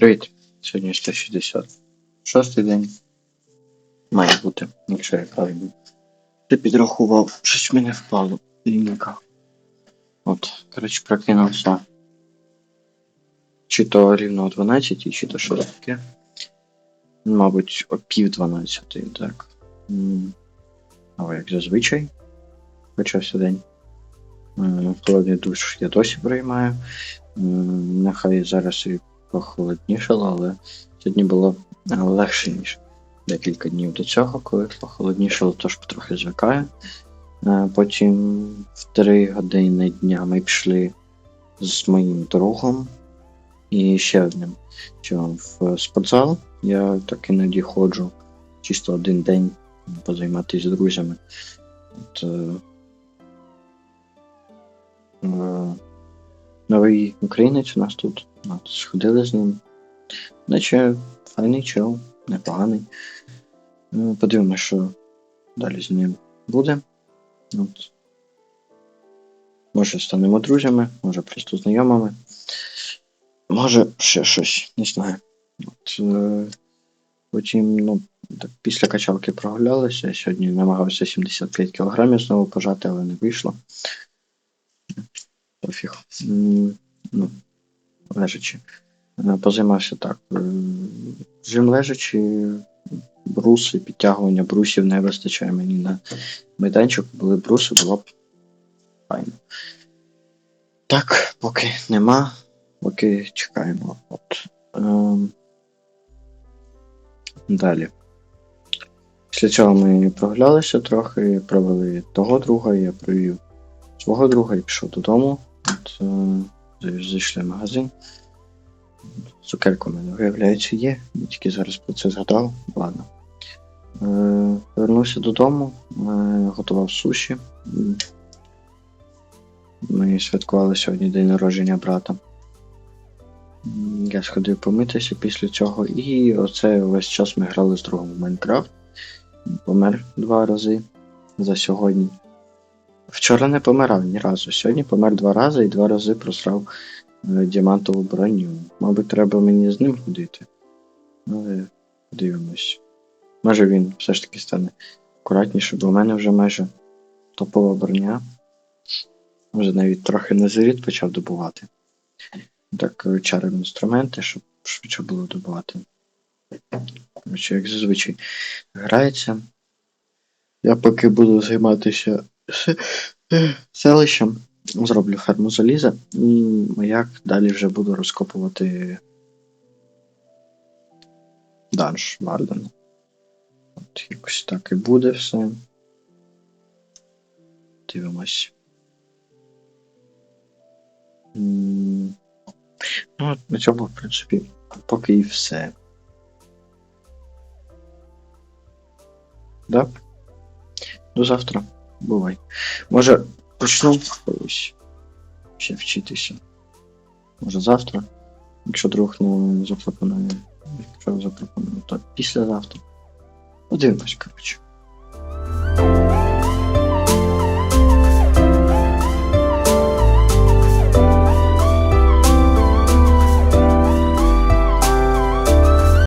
Привіт. Сьогодні 166 день. Має бути, якщо я правильно. Ти підрахував, щось в мене впало. Лінька. От, коротше, прокинувся. Чи то рівно о 12, чи то що таке. Мабуть, о пів 12, так. Але як зазвичай. Почався день. Холодний душ я досі приймаю. Нехай зараз похолоднішало, але сьогодні було е, легше, ніж декілька днів до цього, коли похолоднішало, тож потрохи звикаю. Е, Потім в 3 години дня ми пішли з моїм другом і ще одним чолом в спортзал. Я так іноді ходжу чисто один день позайматися з друзями. От, е, новий українець у нас тут. От, сходили з ним. Наче файний чел, непоганий. Ну, Подивимось, що далі з ним буде. От. Може станемо друзями, може просто знайомими. Може ще щось, не знаю. От, е, потім, ну, так, після качалки прогулялися. Сьогодні намагався 75 кг знову пожати, але не вийшло. Пофіг. Ну, лежачи. Е, Позаймався так. е, Жим лежачи, бруси, підтягування брусів не вистачає мені на майданчик, були бруси, було б файно. Так, поки нема, поки чекаємо. От. Ем, далі. Після цього ми прогулялися трохи, провели того друга, я провів свого друга і пішов додому. Зайшли в магазин. Цукерка у мене, виявляється, є. Я тільки зараз про це згадав. Ладно. Е, Повернувся додому, е, готував суші. Ми святкували сьогодні день народження брата. Я сходив помитися після цього, і оце весь час ми грали з другом в Майнкрафт. Помер два рази за сьогодні. Вчора не помирав ні разу. Сьогодні помер два рази і два рази просрав е, діамантову броню. Мабуть, треба мені з ним ходити. Але подивимось. Може він все ж таки стане акуратніше, бо в мене вже майже топова броня. Вже навіть трохи незарід почав добувати. Так, е, чарив інструменти, щоб швидше було добувати. Як зазвичай грається. Я поки буду займатися селищем, зроблю ферму заліза, і як далі вже буду розкопувати данж Вардена. От якось так і буде все. Дивимось. Ну, от на цьому, в принципі, поки і все. Да? До завтра. Бувай. Може, почну колись ще вчитися. Може завтра. Якщо друг не запропонує. Якщо запропонує, то післязавтра. Подивимось, коротше.